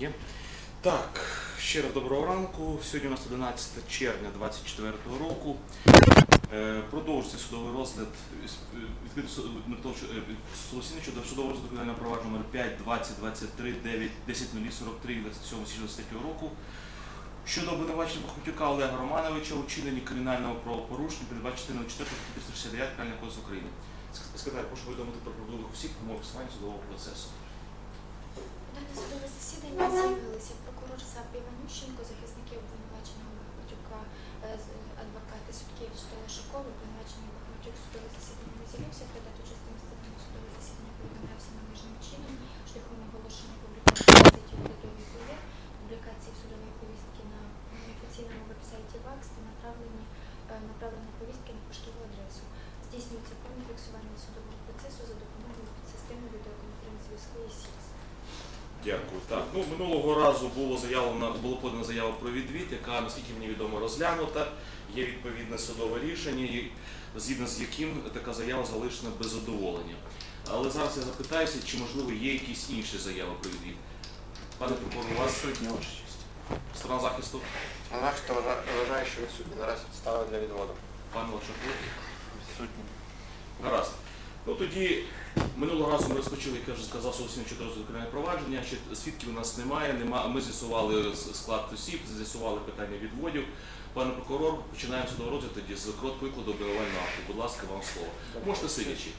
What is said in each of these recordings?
Є. Так, ще раз доброго ранку. Сьогодні у нас 11 червня 2024 року. Е, Продовжується судовий розгляд е, відкритий суд- не того, що, е, щодо судового розгляду кримінального провадження номер 5, 20, 23, 9, 10, 43, 27 січня 23 року. Щодо обвинувачення Пахмутюка Олега Романовича у чиненні кримінального правопорушення, передбачити на 4 369 Кримінального кодексу України. Сказати, прошу повідомити про проблемних осіб умов існування судового процесу. Дане судове засідання з'явилися прокурор САП Іванющенко, захисники обвинуваченого Бахматюка, е, адвокати Суткевич та Лошаков, обвинувачений Бахматюк в судове засідання не з'явився, придати участь у місцевому судове засідання повідомлявся належним чином, шляхом оголошення публікації газеті «Урядовий кур'єр», публікації судової повістки на офіційному вебсайті ВАКС та направлені, е, направлення повістки на поштову адресу. Здійснюється повне фіксування судового процесу за допомогою підсистеми відеоконференц-зв'язку і СІКС. Дякую. Так, ну минулого разу було заявлено, було подано заяву про відвід, яка, наскільки мені відомо, розглянута. Є відповідне судове рішення, і згідно з яким така заява залишена без задоволення. Але зараз я запитаюся, чи можливо є якісь інші заяви про відвід. Пане прокурор, у вас ваша сторона захисту, хто вважає, що відсутня. Наразі підстава для відводу. пане Лошаков. Відсутня. Гаразд. Ну тоді минулого разу ми розпочали, як я вже сказав, зовсім чотири провадження. Ще свідків у нас немає. Нема. Ми з'ясували склад осіб, з'ясували питання відводів. Пане прокурор, починаємо судовий розгляд тоді з короткого викладу обвинувального акту. Будь ласка, вам слово. Можете сидячи.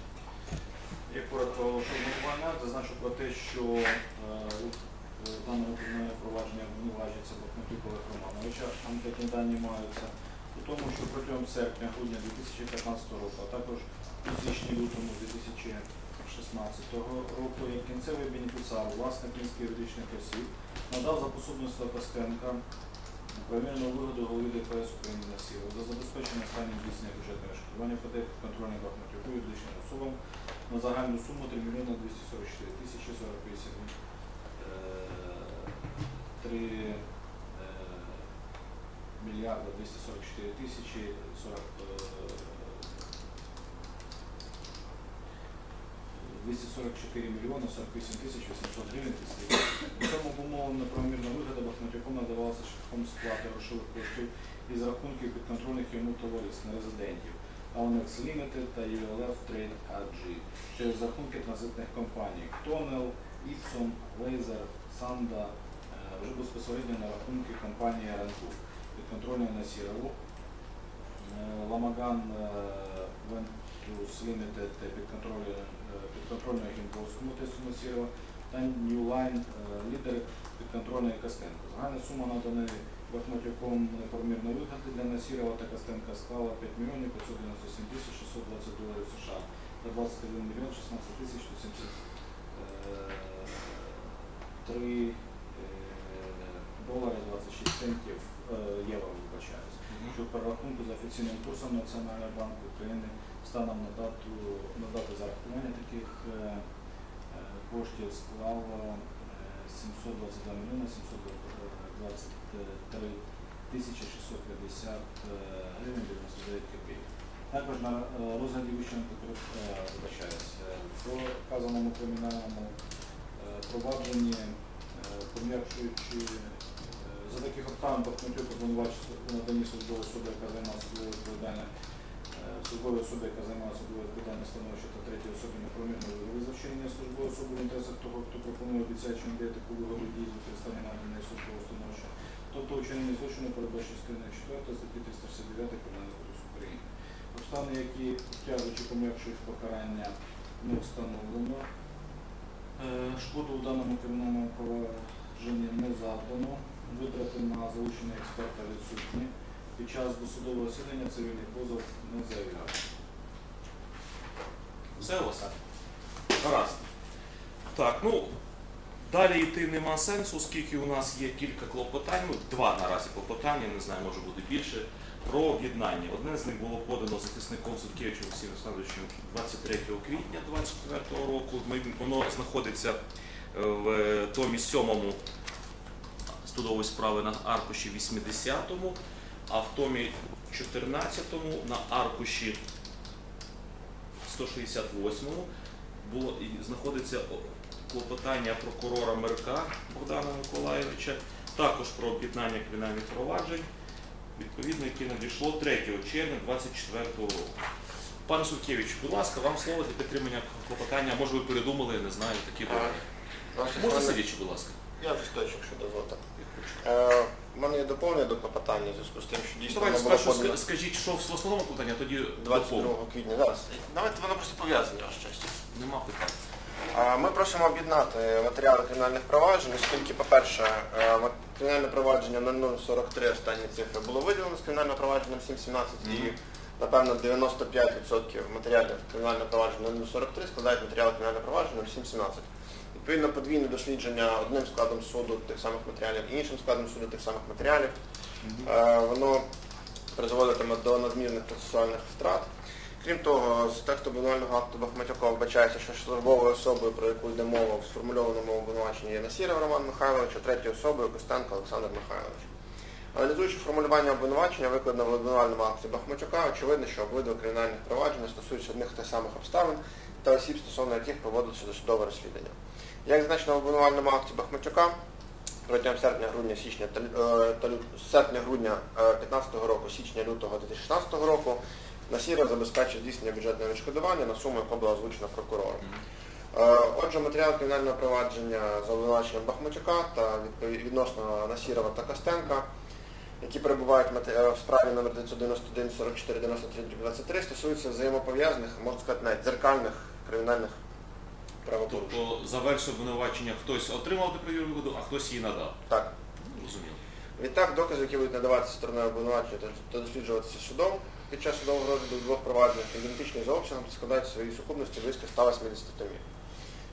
Я коротко обґрунтування зазначу про те, що е, у е, даному кримінальному провадженні обвинувачується Бахматюк Романовича. Анкетні дані маються у тому, що протягом серпня-грудня 2015 року, а також у січні-лютому 2016 року, як кінцевий бенефіціар, власник мінських юридичних осіб, надав за пособництво Костенка правильну вигоду голови ДПС України на сілу за забезпечення станів здійснення бюджетного шкодування ПД контрольних Бахматюку юридичним особам на загальну суму 3 мільйони 244 тисячі 48 е, 3 е, мільярда 244 тисячі 40 е, 244 мільйони 48 тисяч 800 гривень 30 гривень. У цьому обумовлена правомірна вигода Бахматюком надавалася шляхом сплати грошових коштів із рахунків підконтрольних йому товариств нерезидентів Alex Limited та ULF Trade AG через рахунки транзитних компаній Тонел, Ipsum, Laser, Sanda, е, вже безпосередньо на рахунки компанії Ранку підконтрольної на Сірову, Ламаган Ventus Limited підконтрольної підконтрольної Гімбовському тесту Насірова та Line е, підконтрольної Костенко. Загальна сума наданої Бахматюком неправомірної вигоди для Насірова та Костенка склала 5 мільйонів 597 тисяч 620 доларів США та 21 мільйон 16 тисяч 173 е, долари 26 центів е, євро, вибачаюсь що перерахунку за офіційним курсом Національного банку України станом на дату на дату зарахування таких е, е, коштів склало е, 722 мільйони 723 тисячі 650 е, гривень 99 копійок. Також на е, розгляді вищого вибачаюся, по вказаному кримінальному е, провадженні, е, пом'якшуючи е, за таких обставин Бахматюк обвинувачується у наданні службової особи, яка займає судове відповідальне службової особи, яка займає судове відповідальне становище та третій особі неправомірно за вчинення службової особи в інтересах того, хто пропонує що таку вигоду дії з використання наданої службового становища, тобто учинення злочину передбачено частиною 4 статті 369 Кримінального кодексу України. Обставини, які обтяжуючи пом'якшують покарання, не встановлено. Е, Шкоду в даному кримінальному провадженні не завдано. Витрати на залучення експерта відсутні. Під час досудового засідання цивільний позов не заявляв. Все у вас? Гаразд. Так, ну далі йти нема сенсу, оскільки у нас є кілька клопотань, ну два наразі клопотання, не знаю, може бути більше, про об'єднання. Одне з них було подано захисником Суткевичем Олексієм Олександровичем 23 квітня 2024 року. Воно знаходиться е, в томі 7 судової справи на аркуші 80-му, а в томі 14-му на аркуші 168-му було знаходиться клопотання прокурора Мерка Богдана Миколаєвича, також про об'єднання кримінальних проваджень, відповідно, яке надійшло 3 червня 2024 року. Пане Сулькевич, будь ласка, вам слово для підтримання клопотання. Може, ви передумали, не знаю, такі добрі. Можна сидячи, будь ласка. Я вже стою, якщо дозволите. Е, У мене є доповнення до клопотання в зв'язку з тим, що дійсно Давайте воно було спершу подано ска- скажіть, що в основному а тоді 22 доповню. квітня. Зараз. Давайте воно просто пов'язане, ваше щастя. Нема питань. Е, Ми просимо об'єднати матеріали кримінальних проваджень, оскільки, по-перше, е, ма- кримінальне провадження 0043 останні цифри було виділено з кримінального провадження 717 і, напевно, 95% матеріалів кримінального провадження 0043 складають матеріали кримінального провадження 717. Відповідно, подвійне дослідження одним складом суду тих самих матеріалів і іншим складом суду тих самих матеріалів, е, воно призводитиме до надмірних процесуальних втрат. Крім того, з тексту обвинувального акту Бахматюка вбачається, що службовою особою, про яку йде мова в сформульованому обвинуваченні є Насіров Роман Михайлович, а третьою особою Костенко Олександр Михайлович. Аналізуючи формулювання обвинувачення, викладено в обвинувальному акті Бахматюка, очевидно, що обидва кримінальних провадження стосуються одних тих самих обставин та осіб, стосовно яких проводиться досудове розслідування. Як зазначено в обвинувальному акті Бахматюка, протягом серпня-грудня січня та е, серпня-грудня 2015 року, січня-лютого 2016 року Насіров забезпечив здійснення бюджетного відшкодування на суму, яка була озвучена прокурором. Е, Отже, матеріал кримінального провадження за обвинуваченням Бахматюка та відносно Насірова та Костенка, які перебувають в е, в справі номер 991 44 93 23, стосуються взаємопов'язаних, можна сказати, навіть дзеркальних кримінальних правопорушень. Тобто за версією обвинувачення хтось отримав добровільну вигоду, а хтось її надав. Так. Розуміло. Відтак, докази, які будуть надаватися стороною обвинувачення та- та досліджуватися судом під час судового розгляду в двох провадженнях, ідентичні за обсягом складають своїй сукупності близько 180 томів.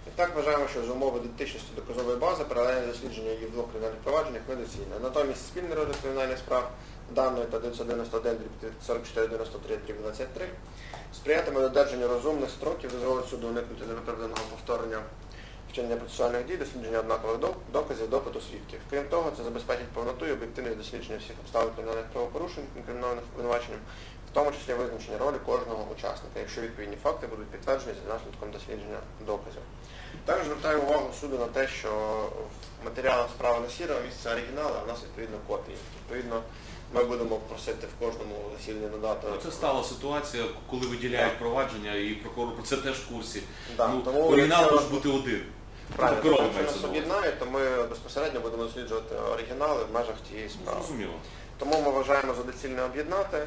Відтак вважаємо, що з умови ідентичності доказової бази паралельне дослідження її в двох кримінальних провадженнях недоцільне. Натомість спільний розгляд кримінальних справ даної та 991 4493 23 сприятиме додержанню розумних строків, дозволить суду уникнути невиправданого повторення вчинення процесуальних дій, дослідження однакових доказів, допиту свідків. Крім того, це забезпечить повноту і об'єктивність дослідження всіх обставин кримінальних правопорушень, кримінальних обвинуваченням, в тому числі визначення ролі кожного учасника, якщо відповідні факти будуть підтверджені за наслідком дослідження доказів. Також звертаю увагу суду на те, що в матеріалах справи на сірого місце оригіналу, а в нас відповідно копії. Відповідно, ми будемо просити в кожному засіданні надати. Ну, Це стала ситуація, коли виділяють провадження, і прокурор про це теж в курсі. Да, ну, тому оригінал якщо- може бути один. Правильно, Прокурор якщо мається нас на увазі. об'єднають, то ми безпосередньо будемо досліджувати оригінали в межах тієї справи. Зрозуміло. Тому ми вважаємо за доцільне об'єднати.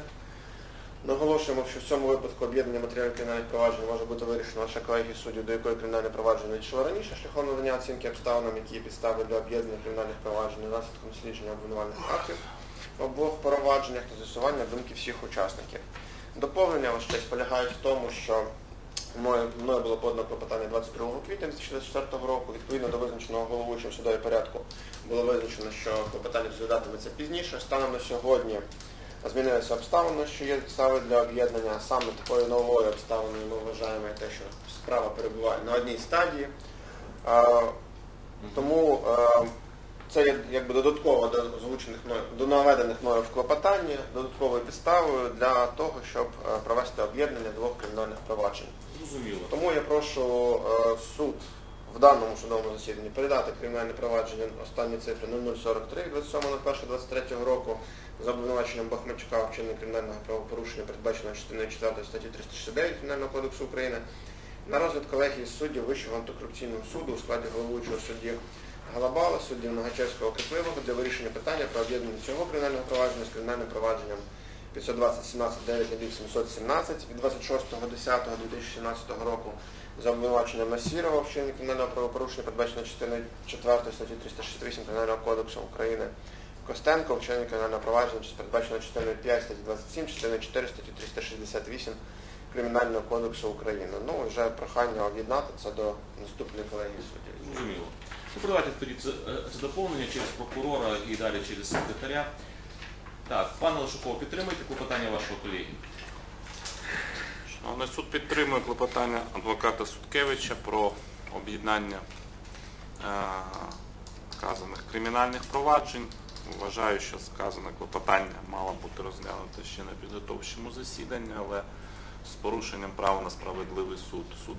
Наголошуємо, що в цьому випадку об'єднання матеріалів кримінальних проваджень може бути вирішено лише колегії суддів, до якої кримінальне провадження надійшло раніше, шляхом надання оцінки обставинам, які є підстави для об'єднання кримінальних проваджень наслідком дослідження обвинувальних актів в обох провадженнях та з'ясування думки всіх учасників. Доповнення честь полягають в тому, що мною, було подано клопотання 22 квітня 2024 року. Відповідно до визначеного головуючим судові порядку було визначено, що клопотання розглядатиметься пізніше. Станом на сьогодні змінилися обставини, що є підстави для об'єднання. Саме такою новою обставиною ми вважаємо те, що справа перебуває на одній стадії. Тому це є якби додатково до озвучених до наведених мною в клопотанні, додатковою підставою для того, щоб е, провести об'єднання двох кримінальних проваджень. Зрозуміло. Тому я прошу е, суд в даному судовому засіданні передати кримінальне провадження останні цифри 0043 від 27.01.23 року за обвинуваченням Бахмачука в вчиненні кримінального правопорушення, передбаченого частиною 4 статті 369 Кримінального кодексу України, на розгляд колегії суддів Вищого антикорупційного суду у складі головуючого судді Галабала, судді Нагачевського Кипливого для вирішення питання про об'єднання цього кримінального провадження з кримінальним провадженням 520 17 9 717 від 26.10.2017 року за обвинуваченням Насірова в вчиненні кримінального правопорушення, передбачено частиною 4 статті 368 Кримінального кодексу України. Костенко вчинення кримінального провадження, передбачено частиною 5 статті 27, частиною 4 статті 368 Кримінального кодексу України. Ну, вже прохання об'єднати це до наступної колегії суддів. Ну, давайте тоді це, е, це доповнення через прокурора і далі через секретаря. Так, пане Лешуков, підтримуйте клопотання вашого колеги. Шановний суд підтримує клопотання адвоката Суткевича про об'єднання е, вказаних кримінальних проваджень. Вважаю, що сказане клопотання мало бути розглянуто ще на підготовчому засіданні, але з порушенням права на справедливий суд суд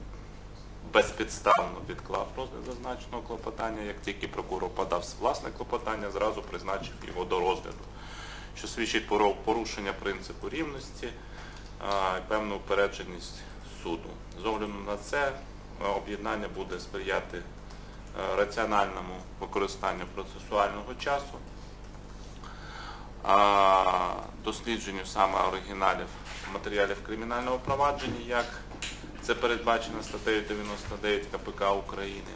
безпідставно відклав розгляд зазначеного клопотання. Як тільки прокурор подав власне клопотання, зразу призначив його до розгляду, що свідчить про порушення принципу рівності і певну упередженість суду. З огляду на це е, об'єднання буде сприяти е, раціональному використанню процесуального часу, дослідженню саме оригіналів матеріалів кримінального провадження, як це передбачено статтею 99 КПК України,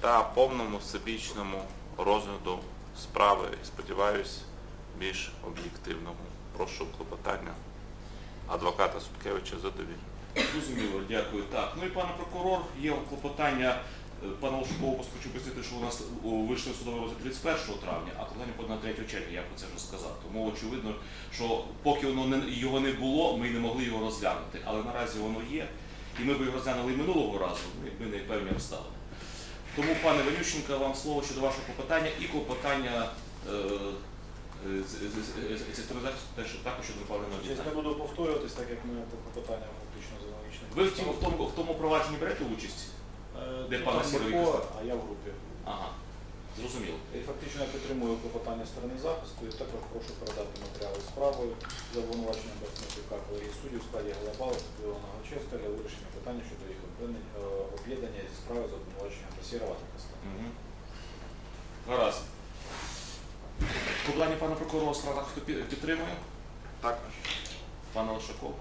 та повному всебічному розгляду справи, сподіваюсь, більш об'єктивному. Прошу клопотання адвоката Суткевича задовільно. Зрозуміло, дякую. Так, ну і пане прокурор, є клопотання пана Лошукова, хочу пояснити, що у нас вийшли судовий розгляд 31 травня, а клопотання подано 3 червня, я про це вже сказав. Тому очевидно, що поки воно не, його не було, ми не могли його розглянути. Але наразі воно є, і ми б його розглянули минулого разу, якби не певні обставини. Тому, пане Ванющенка, вам слово щодо вашого клопотання і клопотання е, е, захисту також щодо направленого Честь, не буду повторюватись, так як ми по клопотанням фактично з аналогічним. Ви в тому провадженні берете участь? Е, де пана Сірові а я в групі. Ага, зрозуміло. І фактично я підтримую клопотання сторони захисту і також прошу передати матеріали справи за обвинуваченням Берсника колегії суддів у складі Голобала та Нагачевська для вирішення питання щодо їх об'єднання- е, зі справи за обвинуваченням Басірова та Костя. Угу. Гаразд. По плані пана прокурора справа хто підтримує? Також. Пана Лошаков.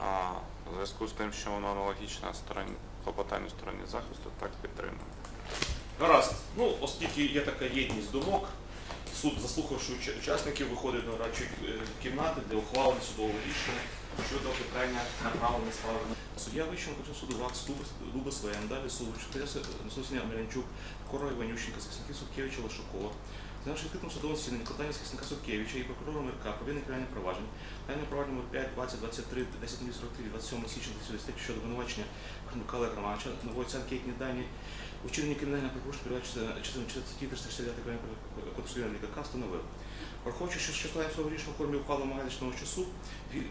А у зв'язку з тим, що воно аналогічне стороні клопотанню стороні захисту, так підтримую. Гаразд. Ну, оскільки є така єдність думок, суд, заслухавши учасників, виходить до радчої е, кімнати для ухвалення судового рішення щодо питання направлення справи. Суддя Вищого суду ВАКС Лубас ВМ, далі суду 4 Сусіня Мелянчук, Корова Іванющенка, захисників Суткевича Лошакова, Знавши відкритим судовим засіданні клопотання захисника Суткевича і прокурором РК про винне кримінальне провадження, кримінальне провадження номер 5, 20, 23, 10 43, 27 січня 2010 щодо обвинувачення Хмельника Олега Романовича, нової оцінки як дані у вчиненні кримінального правопорушення передбачено частиною 4 статті 369 Кримінального кодексу КК встановив. Враховуючи, що складає свого рішення формі ухвали вимагального часу,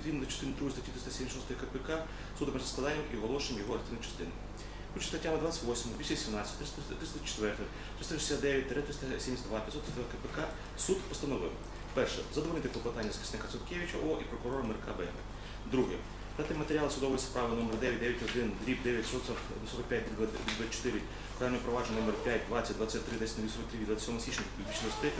він до частини 2 статті 376 КПК судом за складанням і оголошенням його частини. Хоч статтями 28, 217, 304, 369, 372, 500 КПК суд постановив. Перше. Задовольнити клопотання захисника Цуткевича О і прокурора МРКБ. Друге. Дати матеріали судової справи номер 991, дріб 945, 24, кримінальне провадження номер 5, 20, 23, 10, 43 від 27 січня 2023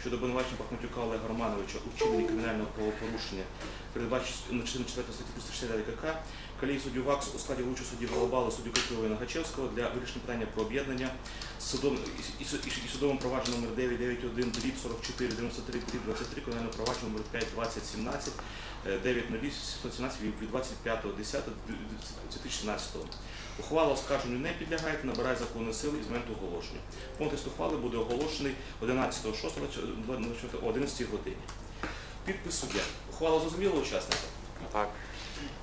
щодо обвинувачення Пахматюка Олега Романовича у вчиненні кримінального правопорушення, передбачено частиною 4 статті 369 КК, колії суддю ВАКС у складі вручу судді Голобала, судді Котрова і Нагачевського для вирішення питання про об'єднання судом, і, і, і, і судовим провадженням номер 991, дріб 44, 93, дріб 23, кримінальне провадження номер 5, 20, 17, 9.0717 від від 25.10.2017. Ухвала оскарженню не підлягає, набирає законної сили із моменту оголошення. Контекст ухвали буде оголошений 11.06 о 11 годині. Підпис суддя. Ухвала зрозуміла учасника? Так.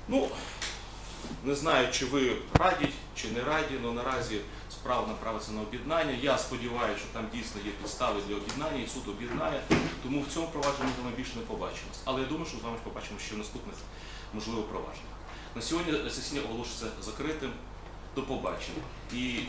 Ну, не знаю, чи ви раді, чи не раді, але наразі справа направиться на об'єднання. Я сподіваюся, що там дійсно є підстави для об'єднання, і суд об'єднає. Тому в цьому провадженні ми більше не побачимось. Але я думаю, що з вами побачимо ще в наступних можливо провадженнях. На сьогодні засідання оголошується закритим. До побачення. І